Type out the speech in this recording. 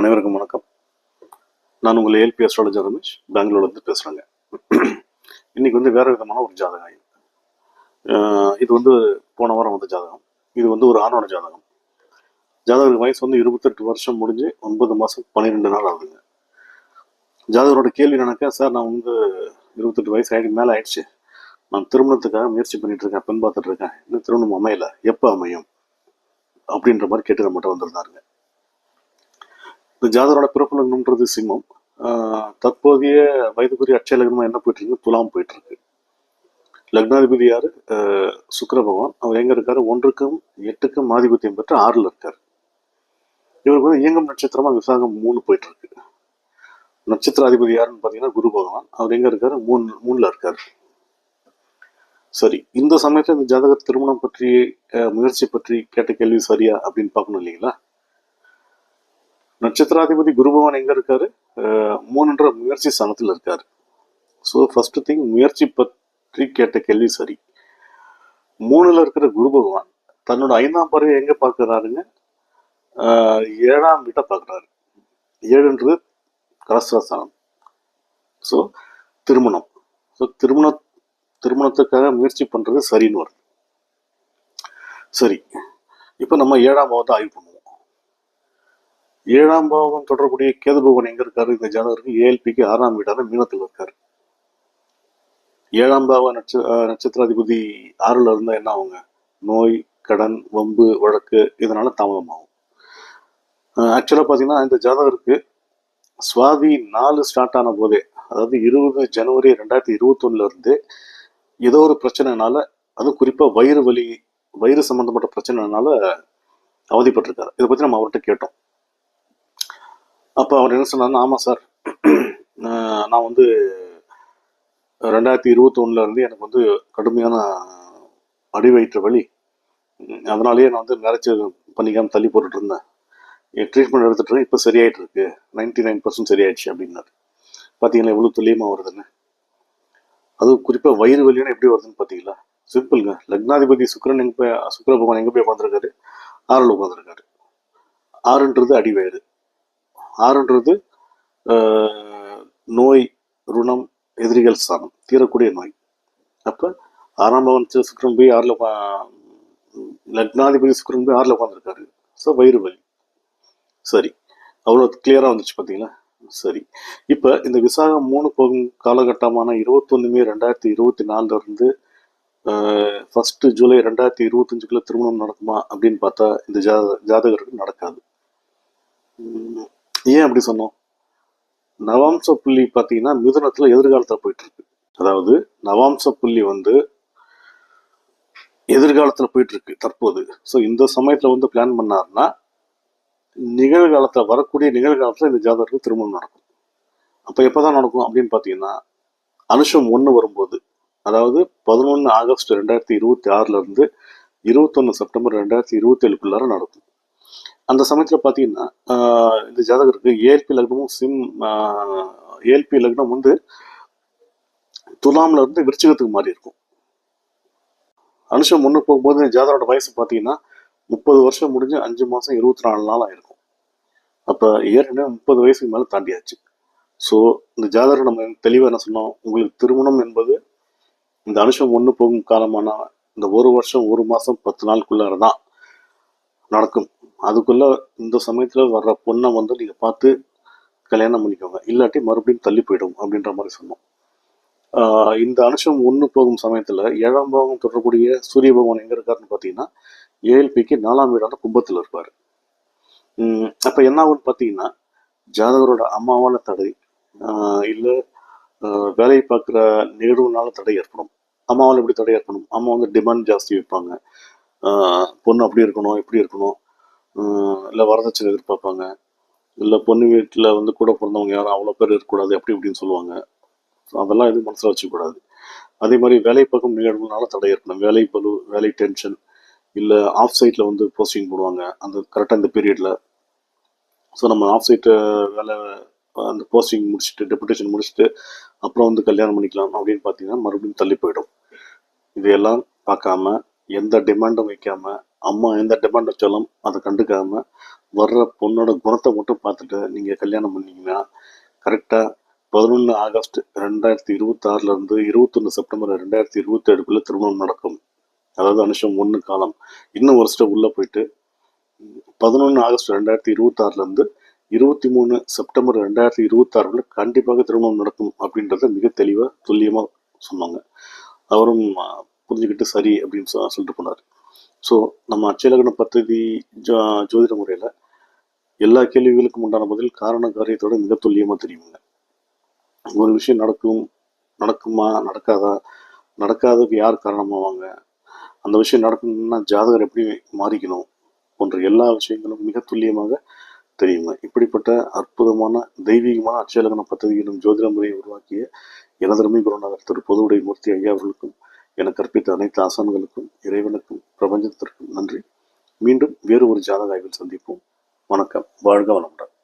அனைவருக்கும் வணக்கம். நான் உங்கள் ஏல்பி அஸ்ட்ராலஜர் ரமேஷ். பெங்களூர்லேருந்து பேசுகிறேங்க இன்னைக்கு வந்து வேறு விதமான ஒரு ஜாதகம் இது. இது வந்து போன வாரம் வந்த ஜாதகம். இது வந்து ஒரு ஆணோட ஜாதகம். ஜாதகருக்கு வயசு வந்து இருபத்தெட்டு வருஷம் முடிஞ்சு ஒன்பது மாதம் பன்னிரெண்டு நாள் ஆகுதுங்க. ஜாதகரோட கேள்வி என்னன்னாக்கா சார் நான் வந்து இருபத்தெட்டு வயசு ஆகிடு மேலே ஆயிடுச்சு. நான் திருமணத்துக்காக முயற்சி பண்ணிட்டு இருக்கேன் பெண் பார்த்துட்டு இருக்கேன். இன்னும் திருமணம் அமையலை. எப்போ அமையும்? அப்படின்ற மாதிரி கேட்டு நம்மகிட்ட வந்திருந்தாருங்க. இந்த ஜாதகரோட பிறப்பு லக்னம்ன்றது சிம்மம். ஆஹ் தற்போதைய வயதுக்குரிய அட்சய லக்னமாக என்ன போயிட்டு இருக்கு துலாம் போயிட்டு இருக்கு லக்னாதிபதி யாரு? சுக்கர பகவான். அவர் எங்க இருக்காரு? ஒன்றுக்கும் எட்டுக்கும் ஆதிபத்தியம் பெற்று ஆறுல இருக்காரு. இவருக்கு வந்து இயங்கும் நட்சத்திரமா விசாகம் மூணு போயிட்டு இருக்கு நட்சத்திர அதிபதி யாருன்னு பாத்தீங்கன்னா குரு பகவான். அவர் எங்க இருக்காரு? மூணு மூணுல இருக்காரு. சரி இந்த சமயத்துல இந்த ஜாதகர் திருமணம் பற்றி முயற்சி பற்றி கேட்ட கேள்வி சரியா அப்படின்னு பார்க்கணும் இல்லைங்களா? நட்சத்திராதிபதி குருபவன் எங்கே எங்க இருக்காரு மூணுன்ற முயற்சி சனத்தில் இருக்காரு. ஸோ ஃபர்ஸ்ட் திங் முயற்சி பற்றி கேட்ட கேள்வி சரி. மூணுல இருக்கிற குரு பகவான் தன்னோட ஐந்தாம் பறவை எங்க பார்க்குறாருங்க? ஏழாம் வீட்டை பார்க்குறாரு. ஏழுன்றது கலஸ்திரஸ்தானம் ஸோ திருமணம். ஸோ திருமண திருமணத்துக்காக முயற்சி பண்ணுறது சரின்னு வருது. சரி. இப்போ நம்ம ஏழாம் பாவத்தை ஆய்வு பண்ணுவோம். ஏழாம் பாவம் தொடர்புடைய கேது பகவான் எங்க இருக்காரு? இந்த ஜாதகருக்கு ஏஎல்பிக்கு ஆறாம் வீடான மீனத்தில் இருக்காரு. ஏழாம் பாவ நட்ச நட்சத்திராதிபதி ஆறுல இருந்தா என்ன ஆகுங்க? நோய் கடன் வம்பு வழக்கு இதனால தாமதமாகும். ஆக்சுவலாக பார்த்தீங்கன்னா இந்த ஜாதகருக்கு சுவாதி நாலு ஸ்டார்ட் ஆன போதே அதாவது இருபது ஜனவரி ரெண்டாயிரத்தி இருபத்தொன்னுல இருந்து ஏதோ ஒரு பிரச்சனைனால அதுவும் குறிப்பாக வயிறு வலி வயிறு சம்மந்தப்பட்ட பிரச்சனைனால அவதிப்பட்டிருக்காரு. இதை பற்றி நம்ம அவர்கிட்ட கேட்டோம். அப்போ அவர் என்ன சொன்னார்னா ஆமாம் சார். நான் வந்து ரெண்டாயிரத்தி இருபத்தொன்னுல இருந்து எனக்கு வந்து கடுமையான அடி வயிற்று வலி. அதனாலேயே நான் வந்து மேரேஜ் பண்ணிக்காமல் தள்ளி போட்டுட்டு இருந்தேன் ட்ரீட்மெண்ட் எடுத்துகிட்டு இப்போ சரியாயிட்டு இருக்கு நைன்டி நைன் பர்சன்ட் சரியாயிடுச்சு அப்படின்னாரு. பார்த்தீங்களா எவ்வளோ துல்லியமாக வருதுன்னு. அதுவும் குறிப்பாக வயிறு வலின்னு எப்படி வருதுன்னு பார்த்தீங்களா சிம்பிள்ங்க. லக்னாதிபதி சுக்கிரன் எங்கே போய் சுக்கர பகவான் எங்கே போய் உட்காந்துருக்காரு ஆறில் உட்காந்துருக்காரு ஆறுன்றது அடி வயிறு. ஆறுன்றது நோய் ருணம் எதிரிகள் ஸ்தானம் தீரக்கூடிய நோய். அப்போ ஆறாம் பவன் சுக்கரன் போய் ஆறில் லக்னாதிபதி சுக்கரன் போய் ஆறில் உட்காந்துருக்காரு ஸோ வயிறு வலி. சரி. அவ்வளோ கிளியராக வந்துச்சு பார்த்தீங்களா சரி. இப்போ இந்த விசாகம் மூணு போகும் காலகட்டமான இருபத்தொன்று மே ரெண்டாயிரத்தி இருபத்தி நாலுலேருந்து ஃபஸ்ட்டு ஜூலை ரெண்டாயிரத்தி இருபத்தஞ்சுக்குள்ளே திருமணம் நடக்குமா அப்படின்னு பார்த்தா இந்த ஜாத ஜாதகருக்கு நடக்காது. ஏன் அப்படி சொன்னோம்? நவாம்ச புள்ளி பார்த்தீங்கன்னா மிதுனத்தில் எதிர்காலத்தில் போயிட்டு இருக்கு அதாவது நவாம்ச புள்ளி வந்து எதிர்காலத்தில் போயிட்டு இருக்கு தற்போது. ஸோ இந்த சமயத்தில் வந்து பிளான் பண்ணாருன்னா நிகழ்காலத்தில் வரக்கூடிய நிகழ்காலத்தில் இந்த ஜாதகத்துக்கு திருமணம் நடக்கும். அப்போ எப்போ தான் நடக்கும் அப்படின்னு பார்த்தீங்கன்னா அனுஷம் ஒன்று வரும்போது அதாவது பதினொன்று ஆகஸ்ட் ரெண்டாயிரத்தி இருபத்தி ஆறுலேருந்து இருபத்தொன்று செப்டம்பர் ரெண்டாயிரத்தி இருபத்தி ஏழுக்குள்ளார நடக்கும். அந்த சமயத்தில் பார்த்தீங்கன்னா இந்த ஜாதகருக்கு ஏஎல்பி லக்னமும் சிம் ஏஎல்பி லக்னம் வந்து துலாமில் இருந்து விருச்சகத்துக்கு மாறி இருக்கும். அனுஷம் ஒன்று போகும்போது இந்த ஜாதகரோட வயசு பார்த்தீங்கன்னா முப்பது வருஷம் முடிஞ்சு அஞ்சு மாதம் இருபத்தி நாலு நாள் ஆயிருக்கும். அப்போ ஏற்கனவே முப்பது வயசுக்கு மேலே தாண்டியாச்சு. ஸோ இந்த ஜாதகர் நம்ம தெளிவாக என்ன சொன்னோம்? உங்களுக்கு திருமணம் என்பது இந்த அனுஷம் ஒன்று போகும் காலமான இந்த ஒரு வருஷம் ஒரு மாதம் பத்து நாளுக்குள்ளார தான் நடக்கும். அதுக்குள்ளே இந்த சமயத்தில் வர்ற பொண்ணை வந்து நீங்கள் பார்த்து கல்யாணம் பண்ணிக்கோங்க. இல்லாட்டி மறுபடியும் தள்ளி போயிடும் அப்படின்ற மாதிரி சொன்னோம். இந்த அனுஷம் ஒன்று போகும் சமயத்தில் ஏழாம் பாவம் தொடரக்கூடிய சூரிய பகவான் எங்கே இருக்காருன்னு பார்த்தீங்கன்னா ஏஎல்பிக்கு நாலாம் வீடான கும்பத்தில் இருப்பார். அப்போ என்ன ஆகும்னு பார்த்தீங்கன்னா ஜாதகரோட அம்மாவால் தடை இல்லை வேலையை பார்க்குற நிகழ்வுனால தடை ஏற்படும். அம்மாவால் எப்படி தடை ஏற்படும்? அம்மா வந்து டிமாண்ட் ஜாஸ்தி வைப்பாங்க. பொண்ணு அப்படி இருக்கணும் இப்படி இருக்கணும். இல்லை வரதட்சணை எதிர்பார்ப்பாங்க. இல்லை பொண்ணு வீட்டில் வந்து கூட பிறந்தவங்க யாரும் அவ்வளோ பேர் இருக்கக்கூடாது அப்படி இப்படின்னு சொல்லுவாங்க. ஸோ அதெல்லாம் எதுவும் மனசில் வச்சுக்கூடாது அதே மாதிரி வேலை பக்கம் நிகழ்வுனால தடை ஏற்படும் வேலை பழு வேலை டென்ஷன் இல்லை ஆஃப் சைட்டில் வந்து போஸ்டிங் போடுவாங்க. அந்த கரெக்டாக இந்த பீரியடில் ஸோ நம்ம ஆஃப் சைட்டு வேலை அந்த போஸ்டிங் முடிச்சுட்டு டெபுடேஷன் முடிச்சுட்டு அப்புறம் வந்து கல்யாணம் பண்ணிக்கலாம் அப்படின்னு பார்த்தீங்கன்னா மறுபடியும் தள்ளி போயிடும். இதையெல்லாம் பார்க்காம எந்த டிமாண்டும் வைக்காமல் அம்மா எந்த டிமாண்ட் வச்சாலும் அதை கண்டுக்காமல் வர்ற பொண்ணோட குணத்தை மட்டும் பார்த்துட்டு நீங்கள் கல்யாணம் பண்ணிங்கன்னா கரெக்டாக பதினொன்று ஆகஸ்ட் ரெண்டாயிரத்தி இருபத்தாறுலேருந்து இருபத்தொன்று செப்டம்பர் ரெண்டாயிரத்தி இருபத்தி திருமணம் நடக்கும். அதாவது அனுஷம் ஒன்று காலம். இன்னும் ஒரு ஸ்டெப் உள்ளே போயிட்டு பதினொன்று ஆகஸ்ட் ரெண்டாயிரத்தி இருபத்தாறுலேருந்து இருபத்தி மூணு செப்டம்பர் ரெண்டாயிரத்தி இருபத்தாறுல கண்டிப்பாக திருமணம் நடக்கும் அப்படின்றத மிக தெளிவாக துல்லியமாக சொன்னாங்க. அவரும் புரிஞ்சுக்கிட்டு சரி அப்படின்னு சொல்லிட்டு போனார். ஸோ நம்ம அச்சலகன பத்ததி ஜோ ஜோதிட முறையில் எல்லா கேள்விகளுக்கும் உண்டான பதில் காரண காரியத்தோட மிக துல்லியமாக தெரியுங்க. ஒரு விஷயம் நடக்கும் நடக்குமா நடக்காதா நடக்காததுக்கு யார் காரணமாவாங்க அந்த விஷயம் நடக்கணும்னா ஜாதகர் எப்படி மாறிக்கணும் போன்ற எல்லா விஷயங்களும் மிக துல்லியமாக தெரியுங்க. இப்படிப்பட்ட அற்புதமான தெய்வீகமான அச்சலகன பத்ததியிலும் ஜோதிட முறையை உருவாக்கிய எனதருமை குருநாதர் திரு பொதுவுடைய மூர்த்தி ஐயா அவர்களுக்கும் என கற்பித்த அனைத்து ஆசான்களுக்கும் இறைவனுக்கும் பிரபஞ்சத்திற்கும் நன்றி. மீண்டும் வேறு ஒரு ஜாதக ஆய்வில் சந்திப்போம். வணக்கம். வாழ்க வளமுடன்.